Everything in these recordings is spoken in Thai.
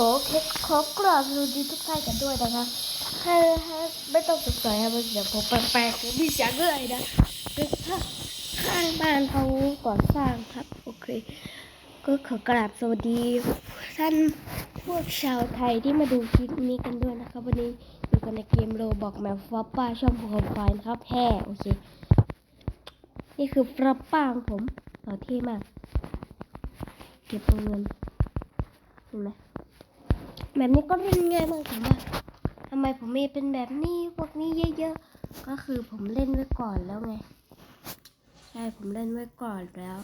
โอเคขอกราบสวัสดีทุกท่านกันด้วยนะคะให้ให้ไม่ต้องสงสัยครับว่าเสียงผมแปลกๆหรือมีเสียงอะไรนะคือถ้าข้างบ้านเขาก่อสร้างครับ โอเค ก็ขอกราบสวัสดีท่านพวกชาวไทยที่มาดูคลิปนี้กันด้วยนะครับ วันนี้อยู่กันในเกมโรบอกแมวฟอปป้าช่องภูเขาไฟนะครับแฮ่โอเค นี่คือฟรอปป้าของผมต่อเท่มาก เก็บเงินเห็นไหม แบบนี้ก็เล่นง่ายมากแต่ว่าทำไมผมมีเป็นแบบนี้พวกนี้เยอะๆ ก็คือผมเล่นไว้ก่อนแล้วไง ใช่ผมเล่นไว้ก่อนแล้ว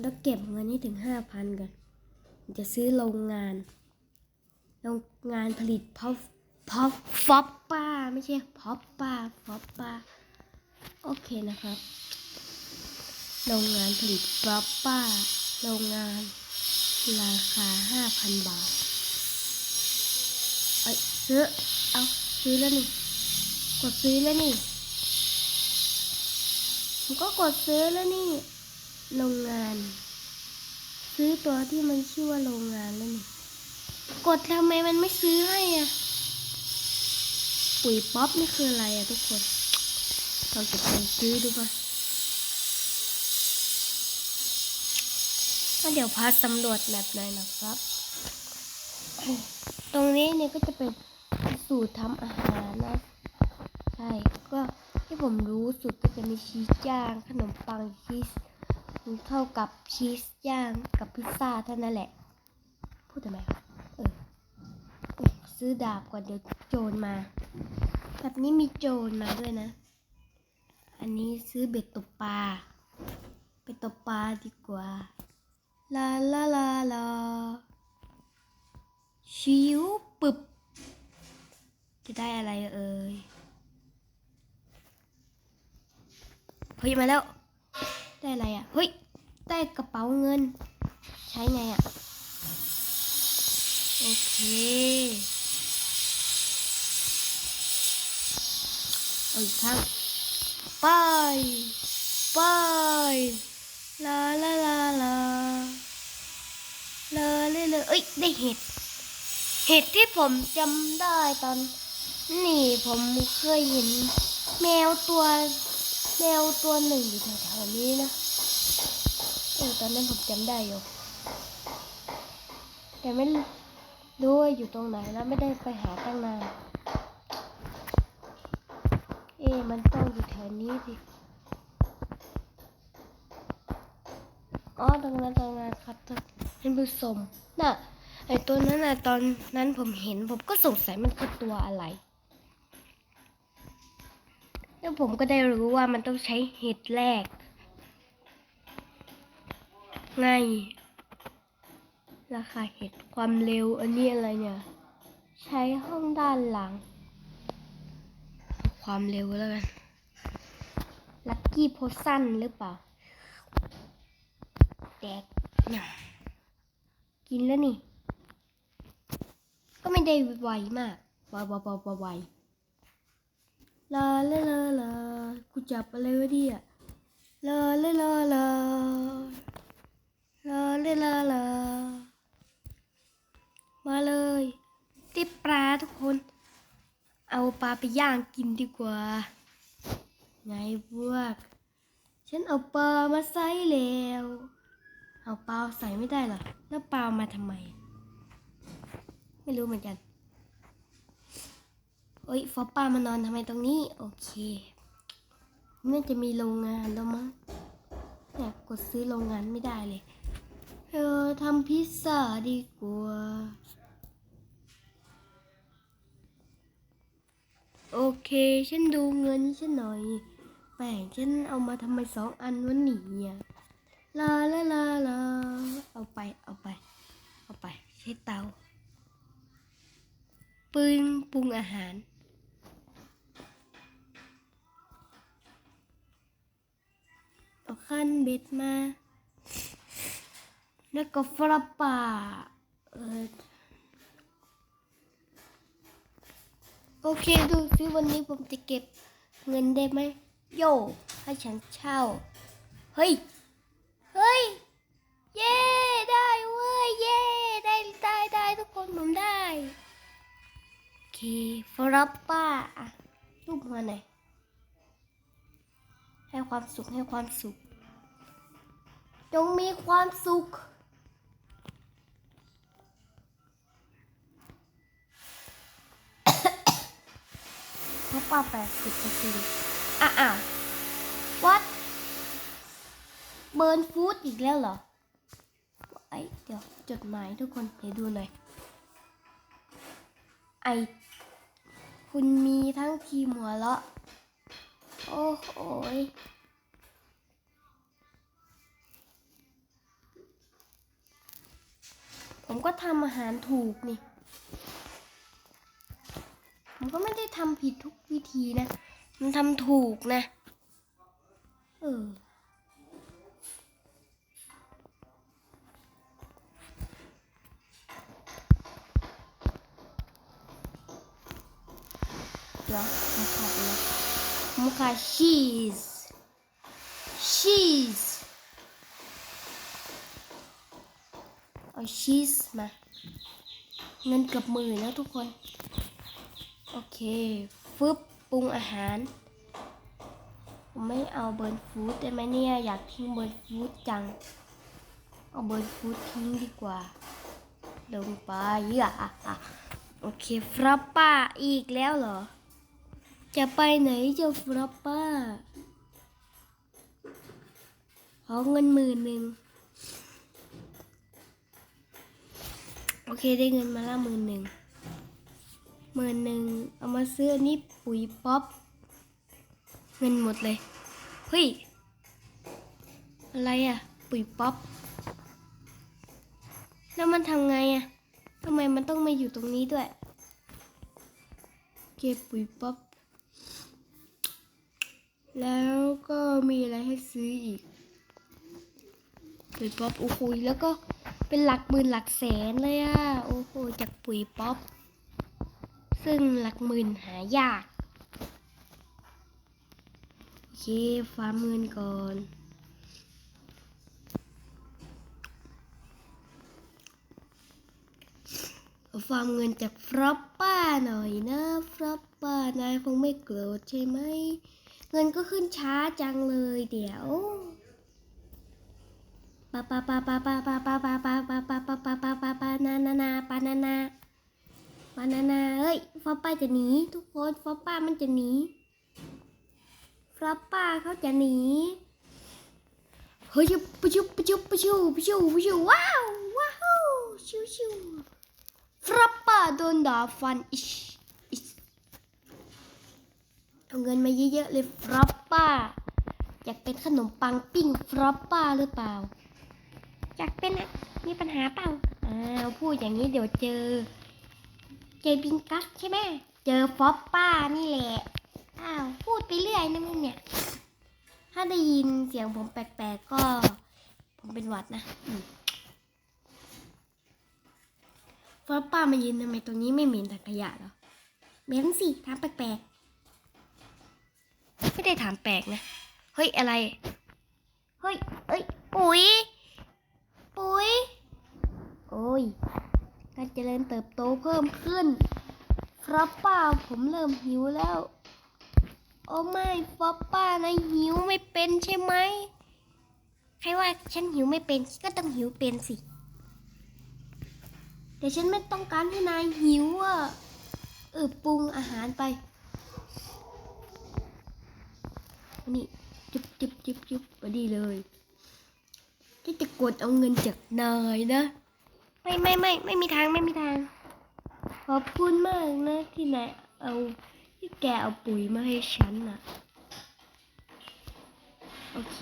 แล้วเก็บเงินให้ถึงห้าพันก่อนจะซื้อโรงงาน โรงงานผลิตพอพอปฟอปป้าไม่ใช่พอปป้าฟอปป้าโอเคนะครับ โรงงานผลิตฟอปป้า โรงงาน ราคาห้าพันบาทเอ้ยซื้อ เอาซื้อแล้วนี่ กดซื้อแล้วนี่ผมก็กดซื้อแล้วนี่ โรงงาน ซื้อตัวที่มันชื่อว่าโรงงานแล้วนี่ กดทำไมมันไม่ซื้อให้อะ ปุ๋ยป๊อปนี่คืออะไรอะทุกคนเราจะไปซื้อดูป่ะ ก็เดี๋ยวพาสำรวจแบบหน่อยนะครับ ตรงนี้เนี่ยก็จะเป็นสูตรทำอาหารนะ ใช่ ก็ที่ผมรู้สูตรก็จะมีชีสย่าง ขนมปังชีสเท่ากับชีสย่างกับพิซซ่าเท่านั้นแหละ พูดทำไมเออซื้อดาบก่อนเดี๋ยวโจรมา แบบนี้มีโจรมาด้วยนะ อันนี้ซื้อเบ็ดตกปลาไปตกปลาดีกว่า ลาลาลาลาชิวปึบ จะได้อะไรเอ่ยเฮ้ยมาแล้ว ได้อะไรอะ เฮ้ย ได้กระเป๋าเงิน ใช้ไงอะ โอเค เอาอีกครั้งไปไป ลาลาลาลาลาเลยเลยเอ้ยได้เห็ด เห็ดที่ผมจำได้ตอน นี่ผมเคยเห็น แมวตัว แมวตัวหนึ่งอยู่แถวๆนี้นะเออตอนนั้นผมจำได้อยู่แต่ไม่รู้ว่าอยู่ตรงไหนแล้วไม่ได้ไปหาตั้งนาน เอ๊มันต้องอยู่แถวนี้ดิ อ๋อตรงนั้นตรงนั้นครับท่านผู้ชมน่ะไอตัวนั้นน่ะตอนนั้นผมเห็นผมก็สงสัยมันคือตัวอะไร แล้วผมก็ได้รู้ว่ามันต้องใช้เห็ดแรกไงราคาเห็ดความเร็วอันนี้อะไรเนี่ย ใช้ห้องด้านหลัง ความเร็วแล้วกันลัคกี้โพชั่นหรือเปล่า แตกกินแล้วนี่ ก็ไม่ได้ไวมากไวไวไวไวไวลาลาลาลากูจับอะไรวะเนี่ยลาลาลาลาลาลาลาลามาเลยติปลาทุกคน เอาปลาไปย่างกินดีกว่า ไงพวก ฉันเอาปลามาใส่แล้ว เอาเปล่าใส่ไม่ได้หรอ แล้วเปล่ามาทำไม ไม่รู้เหมือนกันเอ้ยฟอปป้ามานอนทำไมตรงนี้ โอเคน่าจะมีโรงงานแล้วมั้งเนี่ยกดซื้อโรงงานไม่ได้เลยเออทำพิซซ่าดีกว่า โอเค ฉันดูเงินฉันหน่อยแป้งฉันเอามาทำไมสองอันวันนี้อะ ลาลาลาลาเอาไป เอาไป เอาไป ใช้เตาปึงปรุงอาหาร เอาขั้นเบ็ดมา แล้วก็ฟราป่าเออโอเคดูซิวันนี้ผมจะเก็บเงินได้ไหม โย่ให้ฉันเช่า เฮ้ย้ย เย่ได้เว้ย เย่ได้ได้ได้ทุกคนผมได้โอเคฟรับป้าอะรูปมาหน่อยให้ความสุขให้ความสุข จงมีความสุขป้าแปดสิบเปอร์เซ็นต์อ้าว what เบิร์นฟูดอีกแล้วเหรอไอเดี๋ยวจดหมายทุกคนเดี๋ยวดูหน่อย ไอ คุณมีทั้งทีมหัวเราะ โอ้โหผมก็ทำอาหารถูกนี่ ผมก็ไม่ได้ทำผิดทุกวิธีนะ มันทำถูกนะ เออ เดี๋ยวมาขาดเลยมาขาดชีสชีสเอาชีสมา เงินเกือบหมื่นแล้วทุกคน โอเค ฟึบปรุงอาหารไม่เอาเบิร์นฟูดได้ไหมเนี่ย อยากทิ้งเบิร์นฟูดจัง เอาเบิร์นฟูดทิ้งดีกว่า ลงไปเยอะโอเคฟรัปป้าอีกแล้วเหรอ จะไปไหนเจ้าฟรัปป้า ขอเงินหมื่นหนึ่ง โอเคได้เงินมาละหมื่นหนึ่งหมื่นหนึ่งเอามาซื้อนนี้ปุ๋ยป๊อป เงินหมดเลย เฮ้ย อะไรอะปุ๋ยป๊อป แล้วมันทำไงอะทำไมมันต้องมาอยู่ตรงนี้ด้วย เก็บปุ๋ยป๊อป แล้วก็มีอะไรให้ซื้ออีกปุ๋ยป๊อปโอ้โหแล้วก็เป็นหลักหมื่นหลักแสนเลยอะโอ้โหจากปุ๋ยป๊อปซึ่งหลักหมื่นหายากโอเคฟาร์มเงินก่อนฟาร์มเงินจากฟรอปป้าหน่อยนะฟรอปป้านายคงไม่โกรธใช่ไหม งินก็ขึ้นช้าจังเลยเดี๋ยวปาปาปาปาปาปาปาปาปาปาปาปาปาปาปาปานานานาปานานาปานานาเฮ้ยฟอป้าจะหนีทุกคนฟอป้ามันจะหนีฟอป้าเขาจะหนีเฮ้ยปะชุบปะชุบปะชุบปะชุบปะชุบว้าวว้าวชิวชิวฟรับป้าโดนด่าฟันอิช เอาเงินมาเยอะๆเลยฟรับป้า อยากเป็นขนมปังปิ้งฟรับป้าหรือเปล่า อยากเป็นอะมีปัญหาเปล่าอ้าวพูดอย่างนี้เดี๋ยวเจอ เจอบิงกักใช่ไหมเจอฟรับป้านี่แหละอ้าวพูดไปเรื่อยนะมึงเนี่ย ถ้าได้ยินเสียงผมแปลกๆก็ ผมเป็นหวัดนะฟ้าป้ามายืนทำไมตรงนี้ไม่เหม็นถังขยะเหรอเหม็นสิถาแปลกๆ ไม่ได้ถามแปลกนะ เฮ้ยอะไร เฮ้ย เอ้ย ปุ๋ย ปุ๋ย โอ้ย การเจริญเติบโตเพิ่มขึ้นครับป้าผมเริ่มหิวแล้ว โอ้ไม่ฟ้าป้านายหิวไม่เป็นใช่ไหม ใครว่าฉันหิวไม่เป็นก็ต้องหิวเป็นสิ แต่ฉันไม่ต้องการให้นายหิวอะเออปรุงอาหารไป อันนี่จุบจุบจุบจุบมาดีเลยที่จะกดเอาเงินจากนายนะ ไม่ไม่ไม่ไม่มีทางไม่มีทาง ขอบคุณมากนะที่นายเอาที่แกเอาปุ๋ยมาให้ฉันน่ะโอเค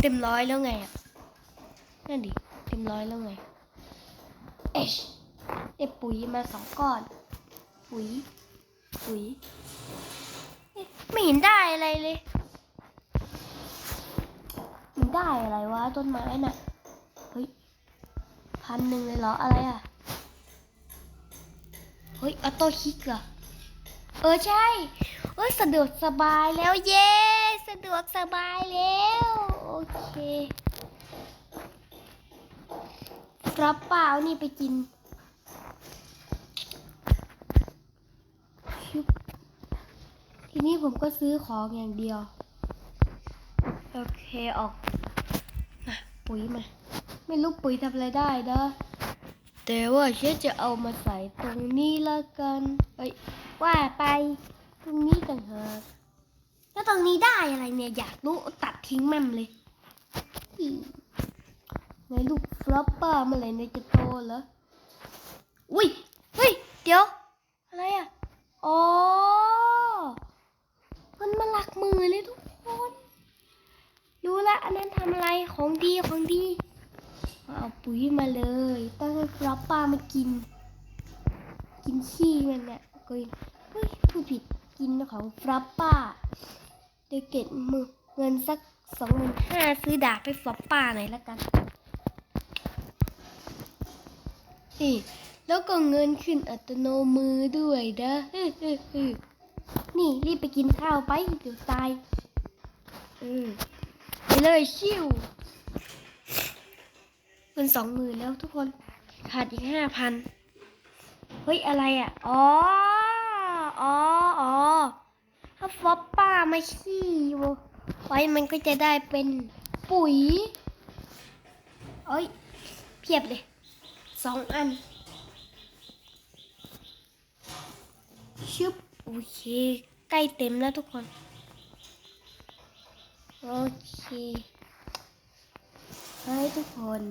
เต็มร้อยแล้วไงอะนั่นดิเต็มร้อยแล้วไงเอชได้ปุ๋ยมาสองก้อน ปุ๋ย ปุ๋ยเอ๊ะ ไม่เห็นได้อะไรเลยมันได้อะไรวะต้นไม้น่ะ เฮ้ยพันหนึ่งเลยเหรออะไรอะ เฮ้ยออโต้คิกเหรอ เออใช่ เอ้ยสะดวกสบายแล้วเย้สะดวกสบายแล้ว โอเครับเปล่านี่ไปกินีนี้ผมก็ซื้อของอย่างเดียว โอเคออกมาปุ๋ยมา ไม่รู้ปุ๋ยทำอะไรได้นะ แต่ว่าฉันจะเอามาใส่ตรงนี้ละกันเอ้ยว่าไป ตรงนี้ต่างหากแล้วตรงนี้ได้อะไรเนี่ยอยากรู้ตัดทิ้งแม่มเลยในลูกฟลอปเปอร์เมื่อไหร่เนี่ยจะโตเหรออุ้ยเฮ้ยเดี๋ยว อะไรอะ อ๋อ มันมาหลักมือเลยทุกคน รู้ละอันนั้นทำอะไรของดีของดีมาเอาปุ๋ยมาเลย ต้องให้ฟลอปปามากิน กินขี้มันเนี่ยก็เฮ้ยพูดผิดกินของฟลอปป้าเดี๋ยวเก็บมือเงินสักสองหมื่นห้าซื้อดาบไปฟลอปป้าหน่อยละกันนี่แล้วก็เงินขึ้นอัตโนมือด้วยนะ นี่รีบไปกินข้าวไปเดี๋ยวตายเออไปเลยชิวเงินสองหมื่นแล้วทุกคนขาดอีกห้าพันเฮ้ยอะไรอะ อ๋อ อ๋อ อ๋อ ถ้าฟอปป้ามาขี้ไว้มันก็จะได้เป็นปุ๋ยเอ้ย เพียบเลยสองอัน ชึบ โอเค ใกล้เต็มแล้วทุกคน โอเคเฮ้ยทุกคน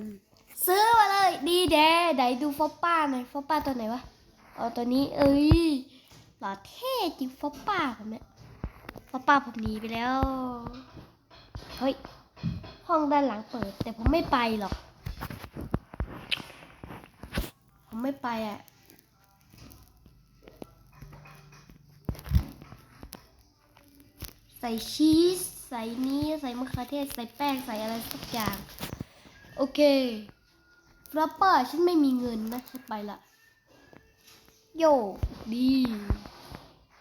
ซื้อมาเลย ดีแดไหนดูฟอปป้าหน่อยฟอปป้าตัวไหนวะเอาตัวนี้ เอ้ยหล่อเท่จริงฟอปป้าผมเนี่ยฟอปป้าผมหนีไปแล้วเฮ้ยห้องด้านหลังเปิด แต่ผมไม่ไปหรอก ผมไม่ไปอะ ส่ชีส ใส่นี้ใส่มะเขือเทศ ใส่แป้ง ใส่อะไรสักอย่าง โอเคฟรับเปอร์ฉันไม่มีเงินนะฉันไปละโยดี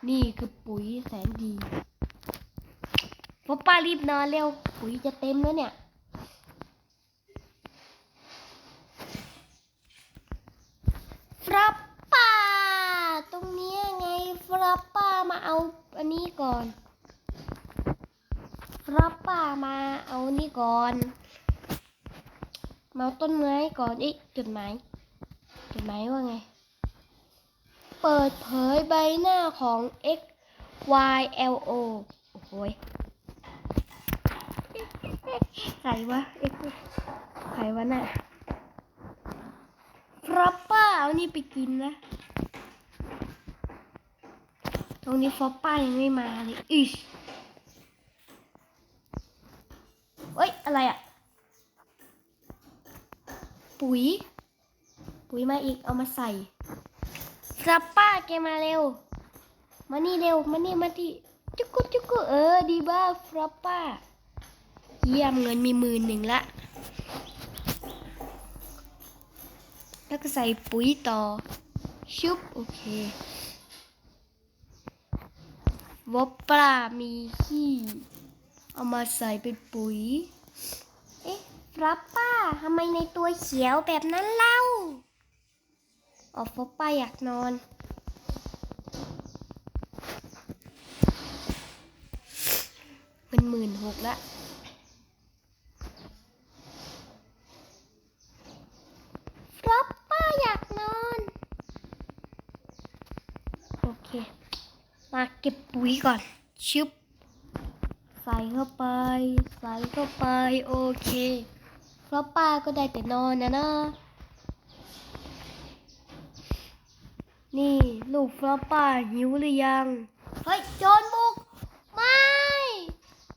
นี่คือปุ๋ยแสนดีฟรับป้ารีบนอนเร็ว ปุ๋ยจะเต็มแล้วเนี่ยฟรับป้าตรงนี้ไงฟรับป้ามาเอาอันนี้ก่อน รับป้ามาเอานี่ก่อนมาเอาต้นไม้ก่อนอีกจดหมายจดหมายว่าไง เปิดเผยใบหน้าของ x y l o โอ้โหยใครวะ x ใครวะน่ะรับป้าเอานี่ไปกินนะตรงนี้ฟอปป้ายังไม่มาเลยอิช เอ้ย อะไรอะปุ๋ย ปุ๋ยมาอีก เอามาใส่ครับป้าแกมาเร็ว มานี่เร็ว มานี่มาที่จุกกุจุกกุเออ ดีบ้าฟรับป้า เยี่ยมเงินมีหมื่นหนึ่งละ แล้วก็ใส่ปุ๋ยต่อ ชุบ โอเควอปปลามีขี้ เอามาใส่เป็นปุ๋ย เอ๊ะฟรับป้าทำไมในตัวเขียวแบบนั้นเล่าอ๋อฟรับป้าอยากนอนเป็นหมื่นหกละฟรับป้าอยากนอน โอเค มาเก็บปุ๋ยก่อนชึบ ใส่เข้าไป ใส่เข้าไปโอเคเพราะป้าก็ได้แต่นอนนะนะ นี่ลูกฟลอปป้าหิวหรือยัง เฮ้ยโจรบุก ไม่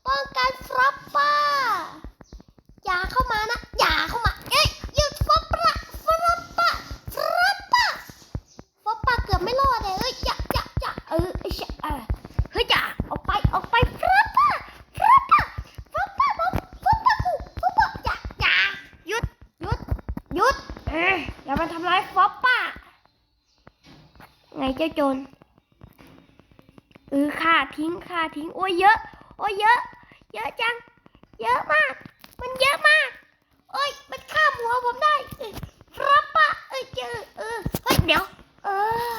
ป้องกันฟลอปป้า อย่าเข้ามานะ อะอย่ามาทำร้ายฟอปป้าไงเจ้าโจรเออค่าทิ้งค่าทิ้ง โอ้ยเยอะ โอ้ยเยอะ เยอะจัง เยอะมาก มันเยอะมาก โอ้ย มันฆ่าหัวผมได้ฟอปปะเอ้ยเจอเออเฮ้ยเดี๋ยว เออ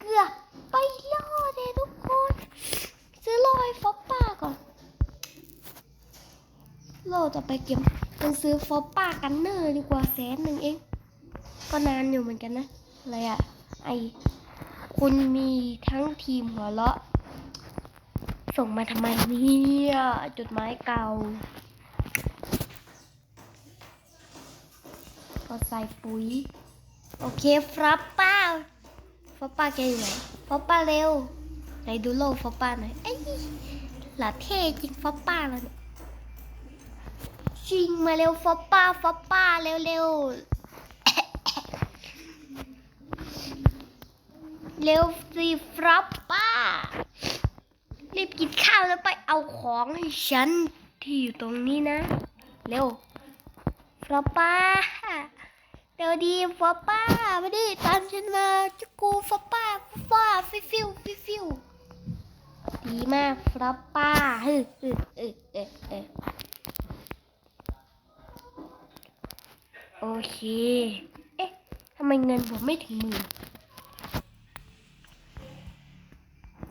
เกือบไปล่อเลยทุกคน ซื้อโล่ให้ฟอปป้าก่อน โล่จะไปเก็บ หนังสือฟอปป้ากันเนอร์ดีกว่าแสนหนึ่งเอง ก็นานอยู่เหมือนกันนะอะไรอะไอคุณมีทั้งทีมหัวเราะ ส่งมาทำไมเนี่ยจดหมายเก่าก็ใส่ปุ๋ย โอเคฟรับป้าฟรับป้าแกอยู่ไหนฟรับป้าเร็วไหนดูโลกฟรับป้าหน่อยเอ้ยหล่าเท่จริงฟรับป้าแล้วเนี่ย จิงมาเร็วฟรับป้าฟรับป้าเร็วเร็วเร็วสิฟรับป้า รีบกินข้าวแล้วไปเอาของให้ฉันที่อยู่ตรงนี้นะ เร็วฟรับป้าเดี๋ยวดีฟอป้ามาดิตามฉันมาจะกูฟอป้าฟ้าฟิฟิวฟิฟิวดีมากฟอป้าฮึฮึเออเออเออ โอเค เอ๊ะทำไมเงินผมไม่ถึงหมื่น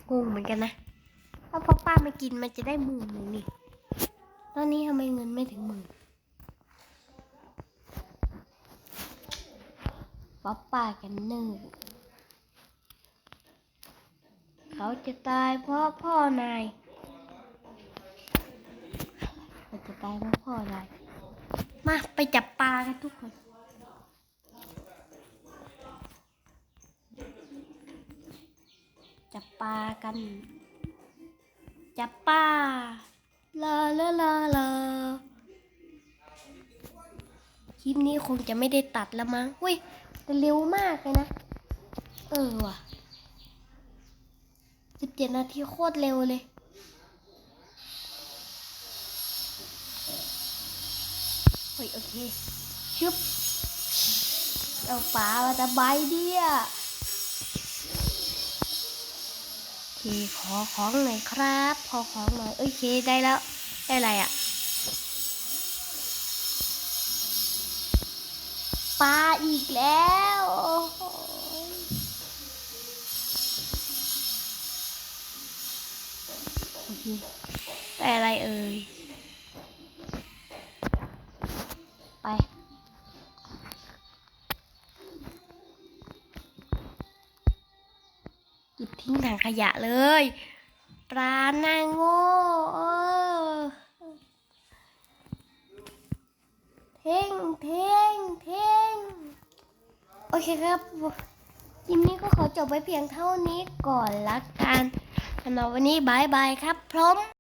งงเหมือนกันนะถ้าพ่อป้ามากินมันจะได้หมื่นหนึ่งนี่ ตอนนี้ทำไมเงินไม่ถึงหมื่นป๊อปป้ากันหนึ่ง เขาจะตายเพราะพ่อนายเขาจะตายเพราะพ่อนาย มาไปจับปลากันทุกคนจับปลากัน จับปลาลาลาลาลาคลิปนี้คงจะไม่ได้ตัดแล้วมั้งอุ้ยแต่เร็วมากเลยนะ เออว่ะสิบเจ็ดนาทีโคตรเร็วเลย เฮ้ยโอเคชึบเอาปลามาจะใบเดียโอเคขอของหน่อยครับ ขอของหน่อยโอเคได้แล้ว ได้อะไรอะปลาอีกแล้วโอ้โหโอเคแต่อะไรเอ่ย ขยะเลย ปลาหน้าโง่เออเท่งเท่งเท่งโอเคครับคลิปนี้ก็ขอจบไว้เพียงเท่านี้ก่อนละกันสำหรับวันนี้บายบายครับพร้อม